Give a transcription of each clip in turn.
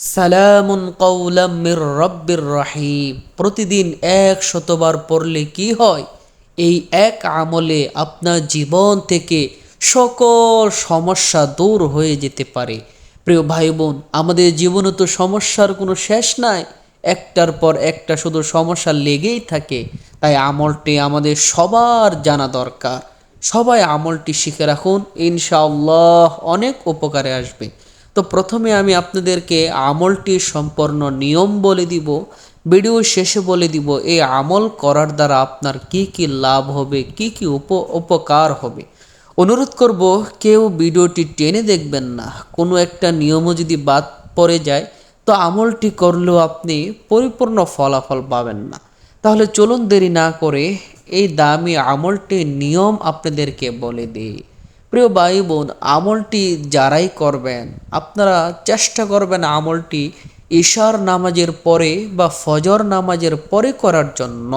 সালামুন কৌলাম মির রব্বির রাহিম। প্রতিদিন এক শতবার পড়লে কি হয়? এই এক আমলে আপনার জীবন থেকে সকল সমস্যা দূর হয়ে যেতে পারে। প্রিয় ভাই বোন আমাদের জীবনে তো সমস্যার কোনো শেষ নাই। একটার পর একটা শুধু সমস্যা লেগেই থাকে। তাই আমলটি আমাদের সবার জানা দরকার। সবাই আমলটি শিখে রাখুন। ইনশাআল্লাহ অনেক উপকারে আসবে। তো প্রথমে আমি আপনাদেরকে আমলটির সম্পূর্ণ নিয়ম বলে দিব, ভিডিও শেষে বলে দিব, এই আমল করার দ্বারা আপনার কি কি লাভ হবে, কি কি উপ, উপকার হবে। অনুরোধ করব, কেউ ভিডিওটি টেনে দেখবেন না, কোনো একটা নিয়মও যদি বাদ পড়ে যায়, তো আমলটি করলেও আপনি পরিপূর্ণ ফলাফল পাবেন না। তাহলে চলুন দেরি না করে এই দামি আমলটির নিয়ম আপনাদেরকে বলে দিই। প্রিয় ভাই বোন, আমলটি যারাই করবেন, আপনারা চেষ্টা করবেন আমলটি ঈশার নামাজের পরে বা ফজর নামাজের পরে করার জন্য।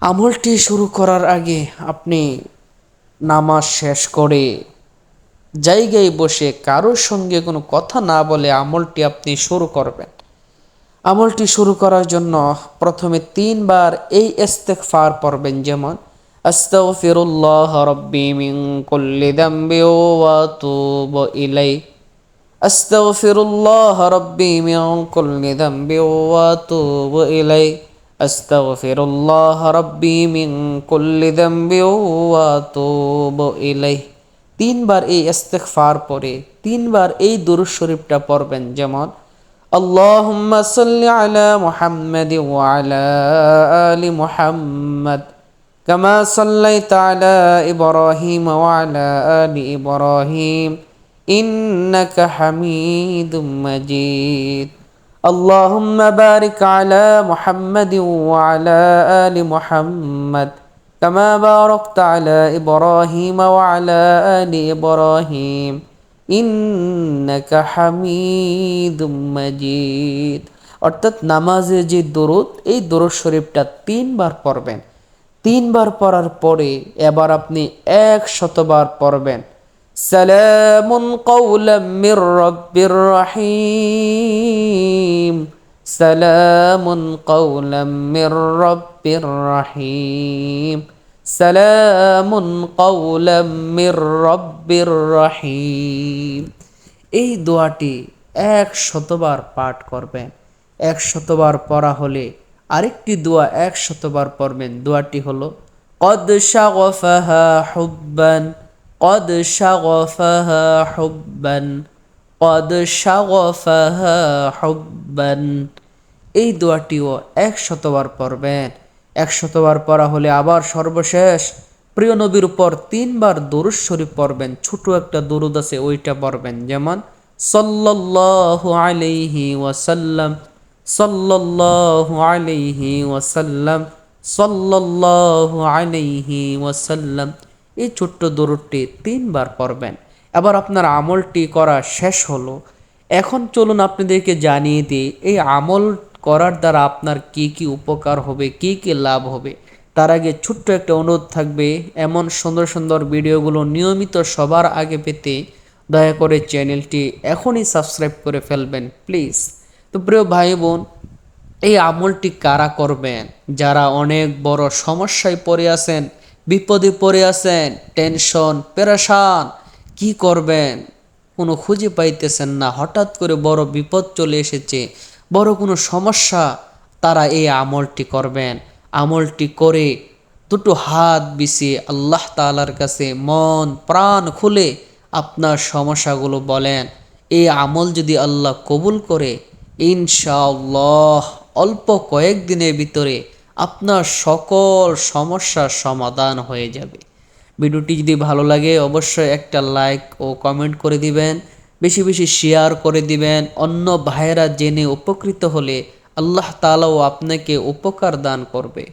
আমলটি শুরু করার আগে আপনি নামাজ শেষ করে জায়গায় বসে কারোর সঙ্গে কোনো কথা না বলে আমলটি আপনি শুরু করবেন। আমলটি শুরু করার জন্য প্রথমে তিনবার এই ইস্তেগফার পড়বেন, যেমন আস্তাগফিরুল্লাহ রাব্বি মিন কুল্লি যামবি ওয়া আতুবু ইলাইহি আস্তাগফিরুল্লাহ রাব্বি মিন কুল্লি যামবি ওয়া আতুবু ইলাইহি আস্তাগফিরুল্লাহ রাব্বি মিন কুল্লি যামবি ওয়া আতুবু ইলাইহি তিনবার এই ইস্তেগফার পরে তিনবার এই দুরূদ শরীফটা পড়বেন যেমন اللهم صل على محمد وعلى آل محمد كما صليت على إبراهيم وعلى آل إبراهيم إنك حميد مجيد اللهم بارك على محمد وعلى آل محمد كما باركت على إبراهيم وعلى آل إبراهيم ইন্নাকা হামিদুম মাজিদ অর্থাৎ নামাজে যে দরুদ এই দরুদ শরীফটা তিনবার পড়বেন তিনবার পড়ার পরে এবার আপনি এক শতবার পড়বেন। সালামুন কৌলাম মির রব্বির রহিম। সালামুন কৌলাম মির রব্বির রহিম। সালামুন কৌলাম মির রব্বির রহিম। এই দোয়াটি এক শতবার পাঠ করবেন। এক শতবার পড়া হলে আরেকটি দোয়া এক শতবার পড়বেন। দোয়াটি হলো, কদ হুব্বান কদ হুব্বান, কদ শাগফাহা হুব্বান। এই দোয়াটিও এক শতবার পড়বেন। একশতবার পড়া হলে আবার সর্বশেষ প্রিয় নবীর উপর তিনবার দরুদ শরীফ পড়বেন। ছোট একটা দরুদ আছে, ওইটা পড়বেন। যেমন, সল্লাল্লাহু আলাইহি ওয়াসাল্লাম সল্লাল্লাহু আলাইহি ওয়াসাল্লাম, সল্লাল্লাহু আলাইহি ওয়াসাল্লাম। এই ছোট্ট দরুদটি তিনবার পড়বেন। এবার আপনার আমলটি করা শেষ হলো। এখন চলুন আপনাদেরকে জানিয়ে দিই, এই আমল করার দ্বারা আপনার কি কি উপকার হবে, কি কি লাভ হবে। তার আগে ছোট্ট একটা অনুরোধ থাকবে, এমন সুন্দর সুন্দর ভিডিওগুলো নিয়মিত সবার আগে পেতে দয়া করে চ্যানেলটি এখনই সাবস্ক্রাইব করে ফেলবেন, প্লিজ। তো প্রিয় ভাই বোন, এই আমলটি কারা করবেন? যারা অনেক বড় সমস্যায় পড়ে আছেন, বিপদে পড়ে আছেন টেনশন পেরেশান কি করবেন? কোনো খুঁজে পাইতেছেন না। হঠাৎ করে বড় বিপদ চলে এসেছে, বড় কোনো সমস্যা, তারা এই আমলটি করবেন। আমলটি করে দুটো হাত বিছিয়ে আল্লাহ তালার কাছে মন, প্রাণ খুলে আপনার সমস্যাগুলো বলেন। এই আমল যদি আল্লাহ কবুল করে ইনশাআল্লাহ, অল্প কয়েকদিনের ভিতরে আপনার সকল সমস্যার সমাধান হয়ে যাবে। ভিডিওটি যদি ভালো লাগে, অবশ্যই একটা লাইক ও কমেন্ট করে দিবেন, বেশি বেশি শেয়ার করে দিবেন, অন্য ভাইয়েরা জেনে উপকৃত হলে আল্লাহ তালাও আপনাকে উপকার দান করবে।